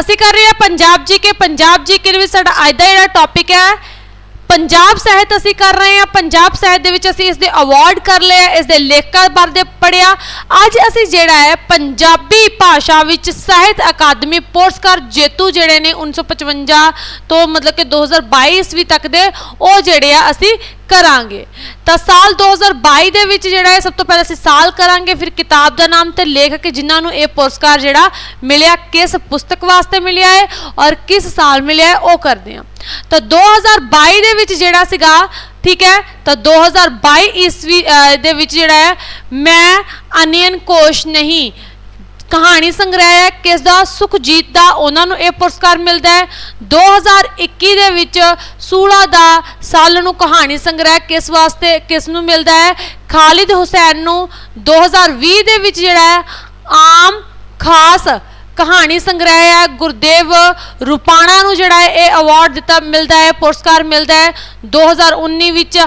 ਅਸੀਂ ਕਰ ਰਹੇ ਹਾਂ ਪੰਜਾਬ ਜੀ ਕੇ ਪੰਜਾਬ ਜੀ ਕੇ ਵਿੱਚ ਸਾਡਾ ਅੱਜ ਦਾ ਜਿਹੜਾ ਟੌਪਿਕ ਹੈ ਪੰਜਾਬ ਸਾਹਿਤ ਅਸੀਂ ਕਰ ਰਹੇ ਹਾਂ, ਪੰਜਾਬ ਸਾਹਿਤ ਦੇ ਵਿੱਚ ਅਸੀਂ ਇਸ ਦੇ ਅਵਾਰਡ ਕਰ ਲਿਆ ਇਸ ਦੇ ਲੇਖਕਾਂ ਬਾਰੇ ਪੜਿਆ ਅੱਜ ਅਸੀਂ ਜਿਹੜਾ ਹੈ, ਪੰਜਾਬੀ ਭਾਸ਼ਾ ਵਿੱਚ ਸਾਹਿਤ ਅਕਾਦਮੀ ਪੁਰਸਕਾਰ ਜੇਤੂ ਜਿਹੜੇ ਨੇ 1955 ਤੋਂ ਮਤਲਬ ਕਿ 2022 ਈਸਵੀ ਤੱਕ ਦੇ, ਉਹ ਜਿਹੜੇ ਆ ਅਸੀਂ ਕਰਾਂਗੇ। ਤਾਂ ਸਾਲ 2022 ਦੇ ਵਿੱਚ ਜਿਹੜਾ ਹੈ ਸਭ ਤੋਂ ਪਹਿਲਾਂ ਅਸੀਂ ਸਾਲ ਕਰਾਂਗੇ, ਫਿਰ ਕਿਤਾਬ ਦਾ ਨਾਮ ਤੇ ਲੇਖਕ ਜਿਨ੍ਹਾਂ ਨੂੰ ਇਹ ਪੁਰਸਕਾਰ ਜਿਹੜਾ ਮਿਲਿਆ, ਕਿਸ ਪੁਸਤਕ ਵਾਸਤੇ ਮਿਲਿਆ ਹੈ ਔਰ ਕਿਸ ਸਾਲ ਮਿਲਿਆ ਹੈ, ਉਹ ਕਰਦੇ ਹਾਂ। ਤਾਂ 2022 ਦੇ ਵਿੱਚ ਜਿਹੜਾ ਸੀਗਾ, ਠੀਕ ਹੈ, ਤਾਂ 2022 ਈਸਵੀ ਦੇ ਵਿੱਚ ਜਿਹੜਾ ਹੈ, ਮੈਂ ਅਨੀਅਨ ਕੋਸ਼ ਨਹੀਂ। ਕਹਾਣੀ ਸੰਗ੍ਰਹਿ ਹੈ, ਕਿਸ ਦਾ? ਸੁਖਜੀਤ ਦਾ। ਉਹਨਾਂ ਨੂੰ ਇਹ ਪੁਰਸਕਾਰ ਮਿਲਦਾ ਹੈ। 2021 ਦੇ ਵਿੱਚ ਸੂਲਾ ਦਾ ਸਾਲ ਨੂੰ ਕਹਾਣੀ ਸੰਗ੍ਰਹਿ ਕਿਸ ਵਾਸਤੇ, ਕਿਸ ਨੂੰ ਮਿਲਦਾ ਹੈ? ਖਾਲਿਦ ਹੁਸੈਨ ਨੂੰ। 2020 ਦੇ ਵਿੱਚ ਜਿਹੜਾ ਹੈ, ਆਮ ਖਾਸ ਕਹਾਣੀ ਸੰਗ੍ਰਹਿ ਹੈ, ਗੁਰਦੇਵ ਰੁਪਾਣਾ ਨੂੰ ਜਿਹੜਾ ਹੈ ਇਹ ਅਵਾਰਡ ਦਿੱਤਾ, ਮਿਲਦਾ ਹੈ, ਪੁਰਸਕਾਰ ਮਿਲਦਾ ਹੈ। 2019 ਵਿੱਚ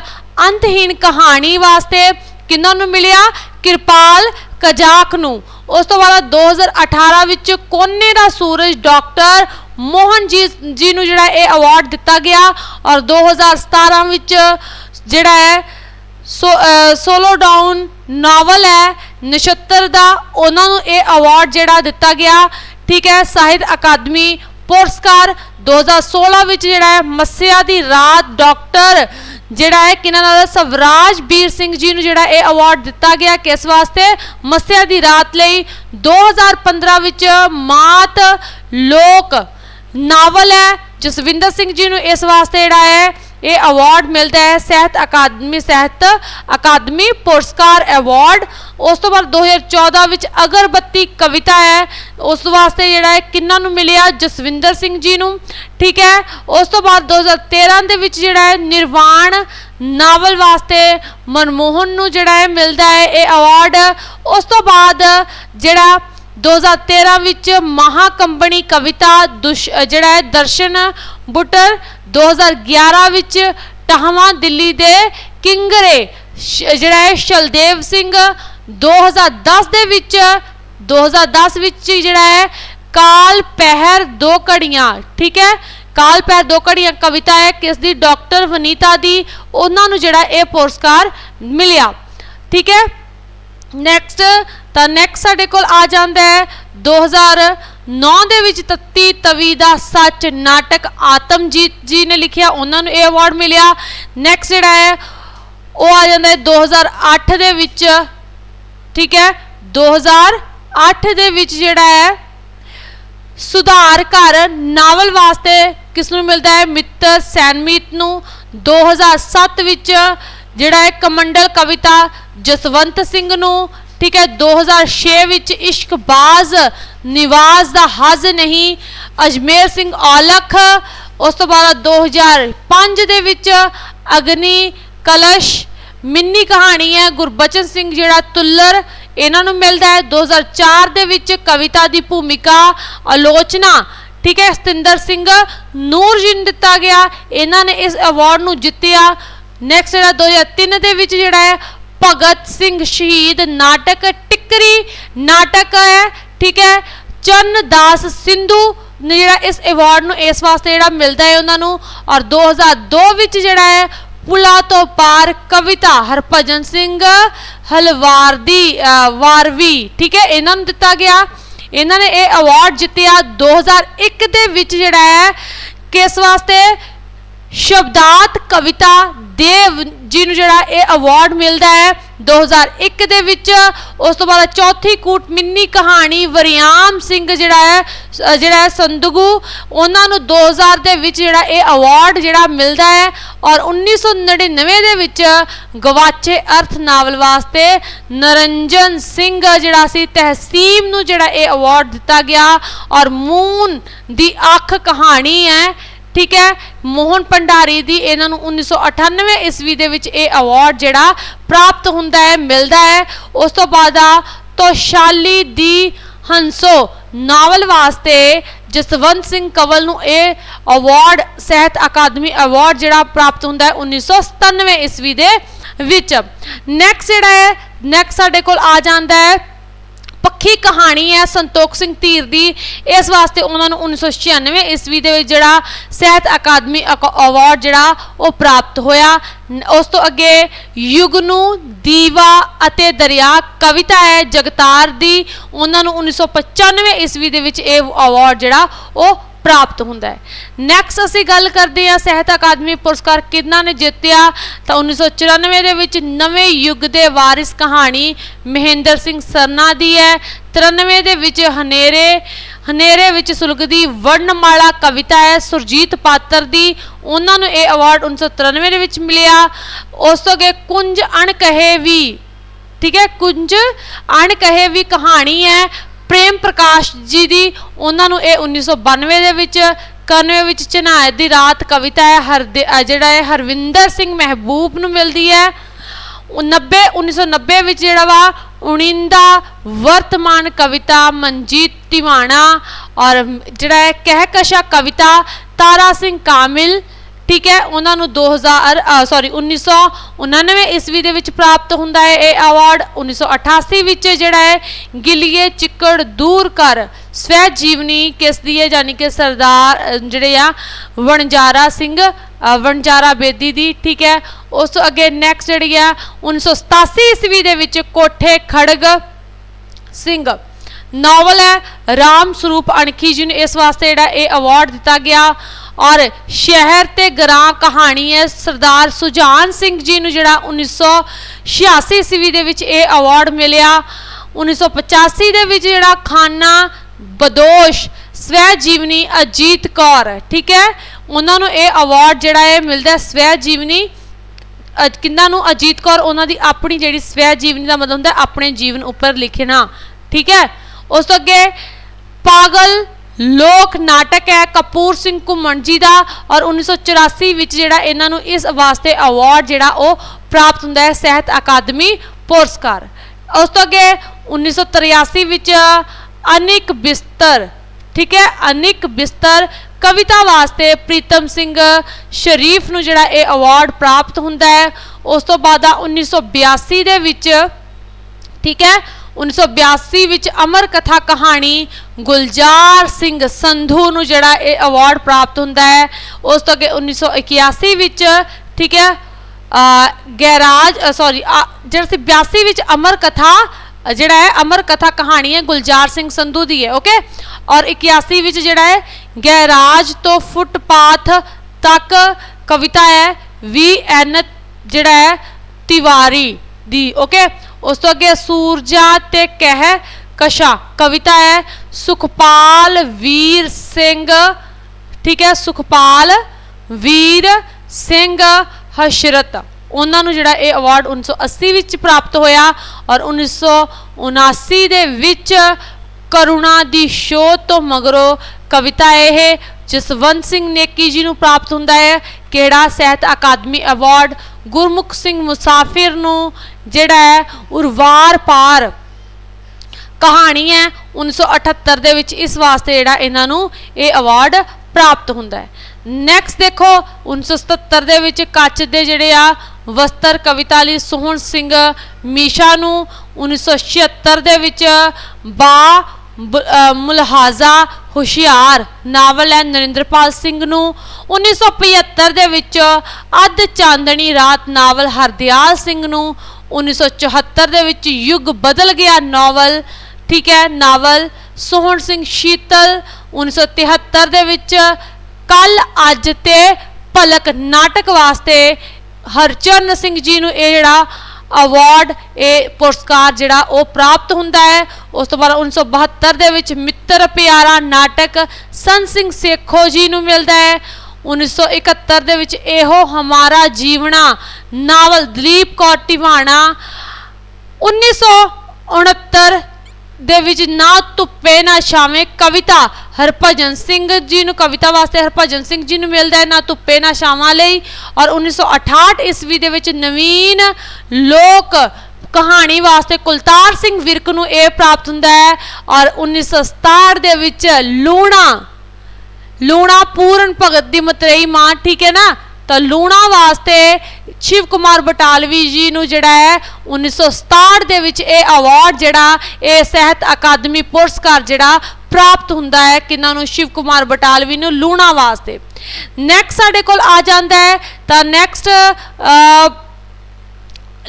ਅੰਤਹੀਨ ਕਹਾਣੀ ਵਾਸਤੇ ਕਿਹਨਾਂ ਨੂੰ ਮਿਲਿਆ? ਕਿਰਪਾਲ ਕਜਾਕ ਨੂੰ। ਉਸ ਤੋਂ ਬਾਅਦ 2018 ਵਿੱਚ ਕੋਨੇ ਦਾ ਸੂਰਜ ਡਾਕਟਰ ਮੋਹਨ ਜੀ ਜੀ ਨੂੰ ਜਿਹੜਾ ਇਹ ਅਵਾਰਡ ਦਿੱਤਾ ਗਿਆ ਔਰ 2017 ਵਿੱਚ ਜਿਹੜਾ ਹੈ ਸੋ ਸੋਲੋ ਡਾਊਨ ਨਾਵਲ ਹੈ ਨਛੱਤਰ ਦਾ ਉਹਨਾਂ ਨੂੰ ਇਹ ਅਵਾਰਡ ਜਿਹੜਾ ਦਿੱਤਾ ਗਿਆ, ਠੀਕ ਹੈ, ਸਾਹਿਤ ਅਕਾਦਮੀ ਪੁਰਸਕਾਰ 2016 ਵਿੱਚ ਜਿਹੜਾ ਹੈ, ਮੱਸਿਆ ਦੀ ਰਾਤ ਡਾਕਟਰ ਜਿਹੜਾ ਹੈ ਕਿਨਾਂ ਨਾਲ? ਸਵਰਾਜ ਵੀਰ ਸਿੰਘ ਜੀ ਨੂੰ ਜਿਹੜਾ ਇਹ ਅਵਾਰਡ ਦਿੱਤਾ ਗਿਆ ਕਿਸ ਵਾਸਤੇ ਮੱਸਿਆ ਦੀ ਰਾਤ ਲਈ 2015 ਵਿੱਚ ਮਾਤ ਲੋਕ ਨਾਵਲ ਹੈ। ਜਸਵਿੰਦਰ ਸਿੰਘ ਜੀ ਨੂੰ ਇਸ ਵਾਸਤੇ ਜਿਹੜਾ ਹੈ ਇਹ ਅਵਾਰਡ ਮਿਲਦਾ ਹੈ ਸਾਹਿਤ ਅਕਾਦਮੀ ਸਾਹਿਤ ਅਕਾਦਮੀ ਪੁਰਸਕਾਰ ਅਵਾਰਡ ਉਸ ਤੋਂ ਬਾਅਦ 2014 ਵਿੱਚ ਅਗਰਬੱਤੀ ਕਵਿਤਾ ਹੈ। ਉਸ ਵਾਸਤੇ ਜਿਹੜਾ ਹੈ ਕਿੰਨਾਂ ਨੂੰ ਮਿਲਿਆ? ਜਸਵਿੰਦਰ ਸਿੰਘ ਜੀ ਨੂੰ। ਠੀਕ ਹੈ? ਉਸ ਤੋਂ ਬਾਅਦ 2013 ਦੇ ਵਿੱਚ ਜਿਹੜਾ ਹੈ ਨਿਰਵਾਣ ਨਾਵਲ ਵਾਸਤੇ ਮਨਮੋਹਨ ਨੂੰ ਜਿਹੜਾ ਹੈ ਮਿਲਦਾ ਹੈ ਇਹ ਅਵਾਰਡ ਉਸ ਤੋਂ ਬਾਅਦ ਜਿਹੜਾ 2013 ਵਿੱਚ ਮਹਾਕੰਬਣੀ ਕਵਿਤਾ ਦੁਸ਼ ਜਿਹੜਾ ਹੈ, ਦਰਸ਼ਨ ਬੁੱਟਰ 2011 ਵਿੱਚ ਟਹਵਾ ਦਿੱਲੀ ਦੇ ਕਿੰਗਰੇ, ਸ਼- ਜਿਹੜਾ ਹੈ, ਸ਼ਲਦੇਵ ਸਿੰਘ 2010 ਦੇ ਵਿੱਚ 2010 ਵਿੱਚ ਜਿਹੜਾ ਹੈ, ਕਾਲ ਪਹਿਰ ਦੋ ਘੜੀਆਂ, ਠੀਕ ਹੈ? ਕਾਲ ਪਹਿਰ ਦੋ ਘੜੀਆਂ ਕਵਿਤਾ ਹੈ, ਕਿਸ ਦੀ? ਡਾਕਟਰ ਵਨੀਤਾ ਦੀ, ਉਹਨਾਂ ਨੂੰ ਜਿਹੜਾ ਇਹ ਪੁਰਸਕਾਰ ਮਿਲਿਆ, ਠੀਕ ਹੈ? ਨੈਕਸਟ ਤਾਂ ਨੈਕਸਟ ਸਾਡੇ ਕੋਲ ਆ ਜਾਂਦਾ ਹੈ 2009 ਦੇ ਵਿੱਚ ਤੱਤੀ ਤਵੀ ਦਾ ਸੱਚ ਨਾਟਕ ਆਤਮਜੀਤ ਜੀ ਨੇ ਲਿਖਿਆ, ਉਹਨਾਂ ਨੂੰ ਇਹ ਅਵਾਰਡ ਮਿਲਿਆ। ਨੈਕਸਟ ਜਿਹੜਾ ਹੈ, ਉਹ ਆ ਜਾਂਦਾ ਹੈ 2008 ਦੇ ਵਿੱਚ, ਠੀਕ ਹੈ? 2008 ਦੇ ਵਿੱਚ ਜਿਹੜਾ ਹੈ, ਸੁਧਾਰ ਘਰ ਨਾਵਲ ਵਾਸਤੇ ਕਿਸ ਨੂੰ ਮਿਲਦਾ ਹੈ? ਮਿੱਤਰ ਸੈਨਮੀਤ ਨੂੰ। 2007 ਵਿੱਚ ਜਿਹੜਾ ਹੈ ਕਮੰਡਲ ਕਵਿਤਾ ਜਸਵੰਤ ਸਿੰਘ ਨੂੰ, ਠੀਕ ਹੈ 2006 ਵਿੱਚ ਇਸ਼ਕਬਾਜ਼ ਨਿਵਾਜ਼ ਦਾ ਹਜ਼ ਨਹੀਂ, ਅਜਮੇਰ ਸਿੰਘ ਔਲਖ, ਉਸ ਤੋਂ ਬਾਅਦ 2005 ਦੇ ਵਿੱਚ ਅਗਨੀ ਕਲਸ਼, ਮਿੰਨੀ ਕਹਾਣੀ ਹੈ, ਗੁਰਬਚਨ ਸਿੰਘ ਜਿਹੜਾ ਤੁੱਲਰ, ਇਹਨਾਂ ਨੂੰ ਮਿਲਦਾ ਹੈ। 2004 ਦੇ ਵਿੱਚ ਕਵਿਤਾ ਦੀ ਭੂਮਿਕਾ, ਆਲੋਚਨਾ, ਠੀਕ ਹੈ, ਸਤਿੰਦਰ ਸਿੰਘ ਨੂਰ ਜੀ ਨੂੰ ਦਿੱਤਾ ਗਿਆ। ਇਹਨਾਂ ਨੇ ਇਸ ਅਵਾਰਡ ਨੂੰ ਜਿੱਤਿਆ। ਨੈਕਸਟ ਜਿਹੜਾ 2003 ਦੇ ਵਿੱਚ ਜਿਹੜਾ ਹੈ, ਭਗਤ ਸਿੰਘ ਸ਼ਹੀਦ ਨਾਟਕ ਟਿੱਕਰੀ, ਨਾਟਕ ਹੈ, ਠੀਕ ਹੈ ਚਰਨ ਦਾਸ ਸਿੰਧੂ ਨੇ ਜਿਹੜਾ ਇਸ ਅਵਾਰਡ ਨੂੰ ਇਸ ਵਾਸਤੇ ਜਿਹੜਾ ਮਿਲਦਾ ਹੈ ਉਹਨਾਂ ਨੂੰ ਔਰ 2002 ਵਿੱਚ ਜਿਹੜਾ ਹੈ, ਪੁਲਾ ਤੋਂ ਪਾਰ ਕਵਿਤਾ ਹਰਭਜਨ ਸਿੰਘ ਹਲਵਾਰ ਦੀ ਵਾਰਵੀ, ਠੀਕ ਹੈ, ਇਹਨਾਂ ਨੂੰ ਦਿੱਤਾ ਗਿਆ। ਇਹਨਾਂ ਨੇ ਇਹ ਅਵਾਰਡ ਜਿੱਤਿਆ 2001 ਦੇ ਵਿੱਚ ਜਿਹੜਾ ਹੈ, ਕਿਸ ਵਾਸਤੇ? ਸ਼ਬਦਾਤ ਕਵਿਤਾ ਦੇਵ ਜੀ ਨੂੰ ਜਿਹੜਾ ਇਹ ਅਵਾਰਡ ਮਿਲਦਾ ਹੈ 2001 ਦੇ ਵਿੱਚ। ਉਸ ਤੋਂ ਬਾਅਦ ਚੌਥੀ ਕੂਟ ਮਿੰਨੀ ਕਹਾਣੀ ਵਰਿਆਮ ਸਿੰਘ ਜਿਹੜਾ ਹੈ ਜਿਹੜਾ ਹੈ ਸੰਦਗੂ ਉਹਨਾਂ ਨੂੰ 2000 ਦੇ ਵਿੱਚ ਜਿਹੜਾ ਇਹ ਅਵਾਰਡ ਜਿਹੜਾ ਮਿਲਦਾ ਹੈ ਔਰ 1999 ਦੇ ਵਿੱਚ ਗਵਾਚੇ ਅਰਥ ਨਾਵਲ ਵਾਸਤੇ ਨਰੰਜਨ ਸਿੰਘ ਜਿਹੜਾ ਸੀ ਤਹਿਸੀਮ ਨੂੰ ਜਿਹੜਾ ਇਹ ਅਵਾਰਡ ਦਿੱਤਾ ਗਿਆ ਔਰ ਮੂਨ ਦੀ ਅੱਖ ਕਹਾਣੀ ਹੈ। ਠੀਕ ਹੈ? ਮੋਹਨ ਭੰਡਾਰੀ ਦੀ ਇਹਨਾਂ ਨੂੰ 1998 ਈਸਵੀ ਦੇ ਵਿੱਚ ਇਹ ਅਵਾਰਡ ਜਿਹੜਾ ਪ੍ਰਾਪਤ ਹੁੰਦਾ ਹੈ, ਮਿਲਦਾ ਹੈ। ਉਸ ਤੋਂ ਬਾਅਦ ਆ ਤੋਸ਼ਾਲੀ ਦੀ ਹੰਸੋ ਨਾਵਲ ਵਾਸਤੇ ਜਸਵੰਤ ਸਿੰਘ ਕੰਵਲ ਨੂੰ ਇਹ ਅਵਾਰਡ ਸਾਹਿਤ ਅਕਾਦਮੀ ਅਵਾਰਡ ਜਿਹੜਾ ਪ੍ਰਾਪਤ ਹੁੰਦਾ ਹੈ 1997 ਈਸਵੀ ਦੇ ਵਿੱਚ। ਨੈਕਸਟ ਜਿਹੜਾ ਹੈ ਨੈਕਸਟ ਸਾਡੇ ਕੋਲ ਆ ਜਾਂਦਾ ਹੈ ਪੱਖੀ ਕਹਾਣੀ ਹੈ ਸੰਤੋਖ ਸਿੰਘ ਧੀਰ ਦੀ। ਇਸ ਵਾਸਤੇ ਉਹਨਾਂ ਨੂੰ 1996 ਈਸਵੀ ਦੇ ਵਿੱਚ ਜਿਹੜਾ ਸਾਹਿਤ ਅਕਾਦਮੀ ਅਕ- ਅਵਾਰਡ ਜਿਹੜਾ ਉਹ ਪ੍ਰਾਪਤ ਹੋਇਆ। ਉਸ ਤੋਂ ਅੱਗੇ ਯੁਗ ਨੂੰ ਦੀਵਾ ਅਤੇ ਦਰਿਆ ਕਵਿਤਾ ਹੈ ਜਗਤਾਰ ਦੀ। ਉਹਨਾਂ ਨੂੰ 1995 ਈਸਵੀ ਦੇ ਵਿੱਚ ਇਹ ਅਵਾਰਡ ਜਿਹੜਾ ਉਹ ਪ੍ਰਾਪਤ ਹੁੰਦਾ ਹੈ। ਨੈਕਸਟ ਅਸੀਂ ਗੱਲ ਕਰਦੇ ਹਾਂ ਸਾਹਿਤ ਅਕਾਦਮੀ ਪੁਰਸਕਾਰ ਕਿਹਨਾਂ ਨੇ ਜਿੱਤਿਆ? ਤਾਂ 1994 ਦੇ ਵਿੱਚ ਨਵੇਂ ਯੁੱਗ ਦੇ ਵਾਰਿਸ ਕਹਾਣੀ ਮਹਿੰਦਰ ਸਿੰਘ ਸਰਨਾ ਦੀ ਹੈ। 93 ਦੇ ਵਿੱਚ ਹਨੇਰੇ ਹਨੇਰੇ ਵਿੱਚ ਸੁਲਗਦੀ ਵਰਣਮਾਲਾ ਕਵਿਤਾ ਹੈ ਸੁਰਜੀਤ ਪਾਤਰ ਦੀ। ਉਹਨਾਂ ਨੂੰ ਇਹ ਅਵਾਰਡ 1993 ਦੇ ਵਿੱਚ ਮਿਲਿਆ। ਉਸ ਤੋਂ ਅੱਗੇ ਕੁੰਜ ਅਣਕਹੇ ਵੀ, ਠੀਕ ਹੈ, ਕੁੰਜ ਅਣਕਹੇ ਵੀ ਕਹਾਣੀ ਹੈ। ਪ੍ਰੇਮ ਪ੍ਰਕਾਸ਼ ਜੀ ਦੀ ਉਹਨਾਂ ਨੂੰ ਇਹ 1992 ਦੇ ਵਿੱਚ 91 ਵਿੱਚ ਚਨਾਇ ਦੀ ਰਾਤ ਕਵਿਤਾ ਹੈ ਹਰ ਜਿਹੜਾ ਹੈ, ਹਰਵਿੰਦਰ ਸਿੰਘ ਮਹਿਬੂਬ ਨੂੰ ਮਿਲਦੀ ਹੈ। ਉਹ 90 1990 ਵਿੱਚ ਜਿਹੜਾ ਵਾ, ਉਣਿੰਦਾ ਵਰਤਮਾਨ ਕਵਿਤਾ ਮਨਜੀਤ ਟਿਵਾਣਾ ਔਰ ਜਿਹੜਾ ਹੈ, ਕਹਿਕਸ਼ਾ ਕਵਿਤਾ ਤਾਰਾ ਸਿੰਘ ਕਾਮਿਲ ਠੀਕ ਹੈ, ਉਹਨਾਂ ਨੂੰ 2000 ਸੌਰੀ 1999 ਈਸਵੀ ਦੇ ਵਿੱਚ ਪ੍ਰਾਪਤ ਹੁੰਦਾ ਹੈ ਇਹ ਅਵਾਰਡ 1988 ਵਿੱਚ ਜਿਹੜਾ ਹੈ, ਗਿੱਲੀਏ ਚਿੱਕੜ ਦੂਰ ਕਰ ਸਵੈ ਜੀਵਨੀ ਕਿਸ ਦੀ ਹੈ ਯਾਨੀ ਕਿ ਸਰਦਾਰ ਜਿਹੜੇ ਆ, ਵਣਜਾਰਾ ਸਿੰਘ ਵਣਜਾਰਾ ਬੇਦੀ ਦੀ, ਠੀਕ ਹੈ, ਉਸ ਤੋਂ ਅੱਗੇ ਨੈਕਸਟ ਜਿਹੜੀ ਆ 1987 ਈਸਵੀ ਦੇ ਵਿੱਚ ਕੋਠੇ ਖੜਗ ਸਿੰਘ। ਨਾਵਲ ਹੈ, ਰਾਮ ਸਰੂਪ ਅਣਖੀ ਜੀ ਨੂੰ ਇਸ ਵਾਸਤੇ ਜਿਹੜਾ ਇਹ ਅਵਾਰਡ ਦਿੱਤਾ ਗਿਆ। ਔਰ ਸ਼ਹਿਰ ਤੇ ਗ੍ਰਾਂ ਕਹਾਣੀ ਹੈ ਸਰਦਾਰ ਸੁਜਾਨ ਸਿੰਘ ਜੀ ਨੂੰ ਜਿਹੜਾ 1986 ਈਸਵੀ ਦੇ ਵਿੱਚ ਇਹ ਅਵਾਰਡ ਮਿਲਿਆ। 1985 ਦੇ ਵਿੱਚ ਜਿਹੜਾ ਖਾਨਾ ਬਦੋਸ਼ ਸਵੈ ਜੀਵਨੀ ਅਜੀਤ ਕੌਰ, ਠੀਕ ਹੈ? ਉਹਨਾਂ ਨੂੰ ਇਹ ਅਵਾਰਡ ਜਿਹੜਾ ਹੈ ਮਿਲਦਾ ਸਵੈ ਜੀਵਨੀ ਅਜ- ਕਿੰਨਾਂ ਨੂੰ? ਅਜੀਤ ਕੌਰ, ਉਹਨਾਂ ਦੀ ਆਪਣੀ ਜਿਹੜੀ ਸਵੈ ਜੀਵਨੀ ਦਾ ਮਤਲਬ ਹੁੰਦਾ ਆਪਣੇ ਜੀਵਨ ਉੱਪਰ ਲਿਖਣਾ, ਠੀਕ ਹੈ? ਉਸ ਤੋਂ ਅੱਗੇ ਪਾਗਲ ਲੋਕ ਨਾਟਕ ਹੈ, ਕਪੂਰ ਸਿੰਘ ਘੁੰਮਣ ਜੀ ਦਾ ਔਰ 1984 ਵਿੱਚ ਜਿਹੜਾ ਇਹਨਾਂ ਨੂੰ ਇਸ ਵਾਸਤੇ ਅਵਾਰਡ ਜਿਹੜਾ ਉਹ ਪ੍ਰਾਪਤ ਹੁੰਦਾ ਹੈ, ਸਾਹਿਤ ਅਕਾਦਮੀ ਪੁਰਸਕਾਰ। ਉਸ ਤੋਂ ਅੱਗੇ 1983 ਵਿੱਚ ਅਨਿਕ ਬਿਸਤਰ, ਠੀਕ ਹੈ, ਅਨਿਕ ਬਿਸਤਰ ਕਵਿਤਾ ਵਾਸਤੇ ਪ੍ਰੀਤਮ ਸਿੰਘ ਸ਼ਰੀਫ ਨੂੰ ਜਿਹੜਾ ਇਹ ਅਵਾਰਡ ਪ੍ਰਾਪਤ ਹੁੰਦਾ ਹੈ। ਉਸ ਤੋਂ ਬਾਅਦ ਆ 1982 ਦੇ ਵਿੱਚ, ਠੀਕ ਹੈ 1982 ਵਿੱਚ ਅਮਰ ਕਥਾ ਕਹਾਣੀ ਗੁਲਜ਼ਾਰ ਸਿੰਘ ਸੰਧੂ ਨੂੰ ਜਿਹੜਾ ਇਹ ਅਵਾਰਡ ਪ੍ਰਾਪਤ ਹੁੰਦਾ ਹੈ ਉਸ ਤੋਂ ਅੱਗੇ 1981 ਵਿੱਚ ਠੀਕ ਹੈ ਅ, ਗੈਰਾਜ ਸੌਰੀ ਜਿਹੜਾ ਸੀ 82 ਵਿੱਚ ਅਮਰ ਕਥਾ ਜਿਹੜਾ ਹੈ ਅਮਰ ਕਥਾ ਕਹਾਣੀ ਹੈ ਗੁਲਜ਼ਾਰ ਸਿੰਘ ਸੰਧੂ ਦੀ ਹੈ ਓਕੇ ਔਰ 81 ਵਿੱਚ ਜਿਹੜਾ ਹੈ ਗੈਰਾਜ ਤੋਂ ਫੁੱਟਪਾਥ ਤੱਕ ਕਵਿਤਾ ਹੈ ਵੀ ਐਨ ਜਿਹੜਾ ਹੈ ਤਿਵਾਰੀ ਦੀ ਓਕੇ ਉਸ ਤੋਂ ਅੱਗੇ ਸੂਰਜਾ ਤੇ ਕਹਿ ਕਸ਼ਾ, ਕਵਿਤਾ ਹੈ, ਸੁਖਪਾਲ ਵੀਰ ਸਿੰਘ, ਠੀਕ ਹੈ, ਸੁਖਪਾਲ ਵੀਰ ਸਿੰਘ ਹਸ਼ਰਤ। ਉਹਨਾਂ ਨੂੰ ਜਿਹੜਾ ਇਹ ਅਵਾਰਡ 1980 ਵਿੱਚ ਪ੍ਰਾਪਤ ਹੋਇਆ ਔਰ 1979 ਦੇ ਵਿੱਚ ਕਰੁਣਾ ਦੀ ਸ਼ੋਅ ਤੋਂ ਮਗਰੋਂ ਕਵਿਤਾ ਇਹ, ਜਸਵੰਤ ਸਿੰਘ ਨੇਕੀ ਜੀ ਨੂੰ ਪ੍ਰਾਪਤ ਹੁੰਦਾ ਹੈ। ਕੇੜਾ ਸਾਹਿਤ ਅਕਾਦਮੀ ਅਵਾਰਡ ਗੁਰਮੁਖ ਸਿੰਘ ਮੁਸਾਫਿਰ ਨੂੰ ਜਿਹੜਾ ਹੈ ਉਰਵਾਰ ਪਾਰ ਕਹਾਣੀ ਹੈ 1978 ਦੇ ਵਿੱਚ ਇਸ ਵਾਸਤੇ ਜਿਹੜਾ ਇਹਨਾਂ ਨੂੰ ਇਹ ਅਵਾਰਡ ਪ੍ਰਾਪਤ ਹੁੰਦਾ ਹੈ। ਨੈਕਸਟ ਦੇਖੋ 1977 ਦੇ ਵਿੱਚ ਕੱਚ ਦੇ ਜਿਹੜੇ ਆ ਵਸਤਰ ਕਵਿਤਾ ਲਈ ਸੋਹਣ ਸਿੰਘ ਮੀਸ਼ਾ ਨੂੰ 1976 ਦੇ ਵਿੱਚ ਬਾ ਮੁਲਹਾਜ਼ਾ ਹੁਸ਼ਿਆਰ, ਨਾਵਲ ਹੈ ਨਰਿੰਦਰਪਾਲ ਸਿੰਘ ਨੂੰ 1975 ਦੇ ਵਿੱਚ ਅੱਧ ਚਾਂਦਣੀ ਰਾਤ ਨਾਵਲ ਹਰਦਿਆਲ ਸਿੰਘ ਨੂੰ 1974 ਦੇ ਵਿੱਚ ਯੁੱਗ ਬਦਲ ਗਿਆ ਨਾਵਲ, ਠੀਕ ਹੈ, ਨਾਵਲ ਸੋਹਣ ਸਿੰਘ ਸ਼ੀਤਲ 1973 ਦੇ ਵਿੱਚ ਕੱਲ ਅੱਜ ਤੇ ਭਲਕ ਨਾਟਕ ਵਾਸਤੇ ਹਰਚਰਨ ਸਿੰਘ ਜੀ ਨੂੰ ਇਹ ਜਿਹੜਾ ਅਵਾਰਡ ਇਹ ਪੁਰਸਕਾਰ ਜਿਹੜਾ ਉਹ ਪ੍ਰਾਪਤ ਹੁੰਦਾ ਹੈ। ਉਸ ਤੋਂ ਬਾਅਦ 1972 ਦੇ ਵਿੱਚ ਮਿੱਤਰ ਪਿਆਰਾ ਨਾਟਕ ਸੰਤ ਸਿੰਘ ਸੇਖੋ ਜੀ ਨੂੰ ਮਿਲਦਾ ਹੈ। 1971 ਦੇ ਵਿੱਚ ਇਹੋ ਹਮਾਰਾ ਜੀਵਣਾ, ਨਾਵਲ ਦਲੀਪ ਕੌਰ ਟਿਵਾਣਾ 1969 ਦੇ ਵਿੱਚ ਨਾ ਧੁੱਪੇ, ਨਾ ਛਾਵੇਂ ਕਵਿਤਾ ਹਰਭਜਨ ਸਿੰਘ ਜੀ ਨੂੰ, ਕਵਿਤਾ ਵਾਸਤੇ ਹਰਭਜਨ ਸਿੰਘ ਜੀ ਨੂੰ ਮਿਲਦਾ ਹੈ, ਨਾ ਧੁੱਪੇ, ਨਾ ਛਾਵਾਂ ਲਈ ਔਰ 1968 ਈਸਵੀ ਦੇ ਵਿੱਚ ਨਵੀਨ ਲੋਕ ਕਹਾਣੀ ਵਾਸਤੇ ਕੁਲਤਾਰ ਸਿੰਘ ਵਿਰਕ ਨੂੰ ਇਹ ਪ੍ਰਾਪਤ ਹੁੰਦਾ ਹੈ ਔਰ 1967 ਦੇ ਵਿੱਚ ਲੂਣਾ ਲੂਣਾ ਪੂਰਨ ਭਗਤ ਦੀ ਮਤਰੇਈ ਮਾਂ, ਠੀਕ ਹੈ ਨਾ? ਤਾਂ ਲੂਣਾ ਵਾਸਤੇ ਸ਼ਿਵ ਕੁਮਾਰ ਬਟਾਲਵੀ ਜੀ ਨੂੰ ਜਿਹੜਾ ਹੈ 1967 ਦੇ ਵਿੱਚ ਇਹ ਅਵਾਰਡ ਜਿਹੜਾ, ਇਹ ਸਾਹਿਤ ਅਕਾਦਮੀ ਪੁਰਸਕਾਰ ਜਿਹੜਾ ਪ੍ਰਾਪਤ ਹੁੰਦਾ ਹੈ ਕਿਨਾਂ ਨੂੰ? ਸ਼ਿਵ ਕੁਮਾਰ ਬਟਾਲਵੀ ਨੂੰ ਲੂਣਾ ਵਾਸਤੇ। ਨੈਕਸਟ ਸਾਡੇ ਕੋਲ ਆ ਜਾਂਦਾ ਹੈ, ਤਾਂ ਨੈਕਸਟ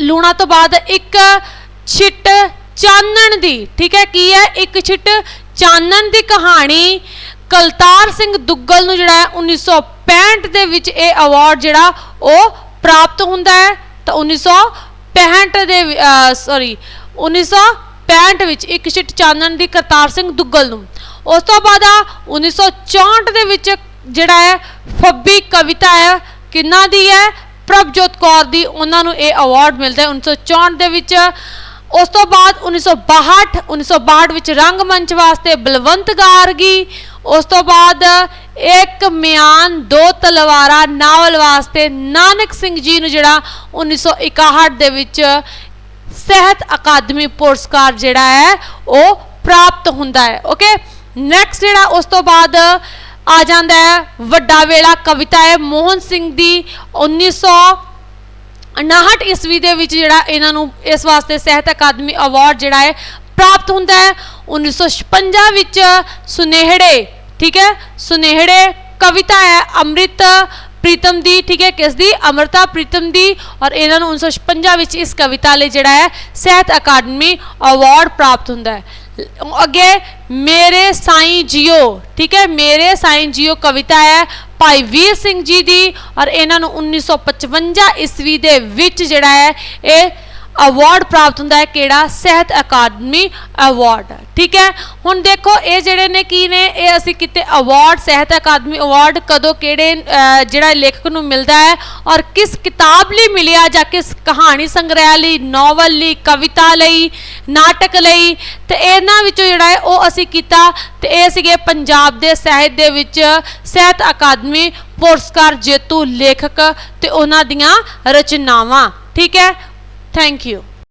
ਲੂਣਾ ਤੋਂ ਬਾਅਦ ਇੱਕ ਛਿੱਟ ਚਾਨਣ ਦੀ, ਠੀਕ ਹੈ? ਕੀ ਹੈ? ਇੱਕ ਛਿੱਟ ਚਾਨਣ ਦੀ ਕਹਾਣੀ ਕਲਤਾਰ ਸਿੰਘ ਦੁੱਗਲ ਨੂੰ ਜਿਹੜਾ ਹੈ 1965 ਦੇ ਵਿੱਚ ਇਹ ਅਵਾਰਡ ਜਿਹੜਾ ਉਹ ਪ੍ਰਾਪਤ ਹੁੰਦਾ ਹੈ। ਤਾਂ 1965 ਦੇ ਸੌਰੀ 1965 ਵਿੱਚ ਇੱਕ ਛਿੱਟ ਚਾਨਣ ਦੀ ਕਰਤਾਰ ਸਿੰਘ ਦੁੱਗਲ ਨੂੰ। ਉਸ ਤੋਂ ਬਾਅਦ ਆ 1964 ਦੇ ਵਿੱਚ ਜਿਹੜਾ ਹੈ, ਫੱਬੀ ਕਵਿਤਾ ਹੈ, ਕਿੰਨਾ ਦੀ ਹੈ? ਪ੍ਰਭਜੋਤ ਕੌਰ ਦੀ। ਉਹਨਾਂ ਨੂੰ ਇਹ ਅਵਾਰਡ ਮਿਲਦਾ ਹੈ। 1964 ਦੇ ਵਿੱਚ ਉਸ ਤੋਂ ਬਾਅਦ 1962 1962 ਵਿੱਚ ਰੰਗਮੰਚ ਵਾਸਤੇ ਬਲਵੰਤ ਗਾਰਗੀ, ਉਸ ਤੋਂ ਬਾਅਦ ਇੱਕ ਮਿਆਨ ਦੋ ਤਲਵਾਰਾਂ ਨਾਵਲ ਵਾਸਤੇ ਨਾਨਕ ਸਿੰਘ ਜੀ ਨੂੰ ਜਿਹੜਾ 1961 ਦੇ ਵਿੱਚ ਸਾਹਿਤ ਅਕਾਦਮੀ ਪੁਰਸਕਾਰ ਜਿਹੜਾ ਹੈ, ਉਹ ਪ੍ਰਾਪਤ ਹੁੰਦਾ ਹੈ ਓਕੇ ਨੈਕਸਟ ਜਿਹੜਾ ਉਸ ਤੋਂ ਬਾਅਦ ਆ ਜਾਂਦਾ ਹੈ, ਵੱਡਾ ਵੇਲਾ ਕਵਿਤਾ ਹੈ ਮੋਹਨ ਸਿੰਘ ਦੀ 1900 59 ਈਸਵੀ ਦੇ ਵਿੱਚ ਜਿਹੜਾ ਇਹਨਾਂ ਨੂੰ ਇਸ ਵਾਸਤੇ ਸਾਹਿਤ ਅਕਾਦਮੀ ਅਵਾਰਡ ਜਿਹੜਾ ਹੈ ਪ੍ਰਾਪਤ ਹੁੰਦਾ ਹੈ। 1956 ਵਿੱਚ ਸੁਨੇਹੜੇ, ਠੀਕ ਹੈ, ਸੁਨੇਹੜੇ ਕਵਿਤਾ ਹੈ ਅੰਮ੍ਰਿਤ ਪ੍ਰੀਤਮ ਦੀ, ਠੀਕ ਹੈ ਕਿਸ ਦੀ ਅਮਰਤਾ ਪ੍ਰੀਤਮ ਦੀ ਔਰ ਇਹਨਾਂ ਨੂੰ 1956 ਵਿੱਚ ਇਸ ਕਵਿਤਾ ਲਈ ਜਿਹੜਾ ਹੈ ਸਾਹਿਤ ਅਕਾਦਮੀ ਅਵਾਰਡ ਪ੍ਰਾਪਤ ਹੁੰਦਾ ਹੈ। ਅੱਗੇ ਮੇਰੇ ਸਾਈਂ ਜੀਓ, ਠੀਕ ਹੈ, ਮੇਰੇ ਸਾਈਂ ਜੀਓ ਕਵਿਤਾ ਹੈ ਭਾਈ ਵੀਰ ਸਿੰਘ ਜੀ ਦੀ ਔਰ ਇਹਨਾਂ ਨੂੰ 1955 ਈਸਵੀ ਦੇ ਵਿੱਚ ਜਿਹੜਾ ਹੈ, ਇਹ ਅਵਾਰਡ ਪ੍ਰਾਪਤ ਹੁੰਦਾ ਹੈ ਕਿਹੜਾ? ਸਾਹਿਤ ਅਕਾਦਮੀ ਅਵਾਰਡ ਠੀਕ ਹੈ? ਹੁਣ ਦੇਖੋ, ਇਹ ਜਿਹੜੇ ਨੇ ਕੀ ਨੇ? ਇਹ ਅਸੀਂ ਕਿਤੇ ਅਵਾਰਡ ਸਾਹਿਤ ਅਕਾਦਮੀ ਅਵਾਰਡ ਕਦੋਂ ਕਿਹੜੇ ਜਿਹੜਾ ਲੇਖਕ ਨੂੰ ਮਿਲਦਾ ਹੈ ਔਰ ਕਿਸ ਕਿਤਾਬ ਲਈ ਮਿਲਿਆ ਜਾਂ ਕਿਸ ਕਹਾਣੀ ਸੰਗ੍ਰਹਿ ਲਈ ਨੋਵਲ ਲਈ, ਕਵਿਤਾ ਲਈ, ਨਾਟਕ ਲਈ, ਤੇ ਇਹਨਾਂ ਵਿੱਚੋਂ ਜਿਹੜਾ ਹੈ ਉਹ ਅਸੀਂ ਕੀਤਾ। ਤੇ ਇਹ ਸੀਗੇ ਪੰਜਾਬ ਦੇ ਸਾਹਿਤ ਦੇ ਵਿੱਚ ਸਾਹਿਤ ਅਕਾਦਮੀ ਪੁਰਸਕਾਰ ਜੇਤੂ ਲੇਖਕ ਤੇ ਉਹਨਾਂ ਦੀਆਂ ਰਚਨਾਵਾਂ। ਠੀਕ ਹੈ? Thank you.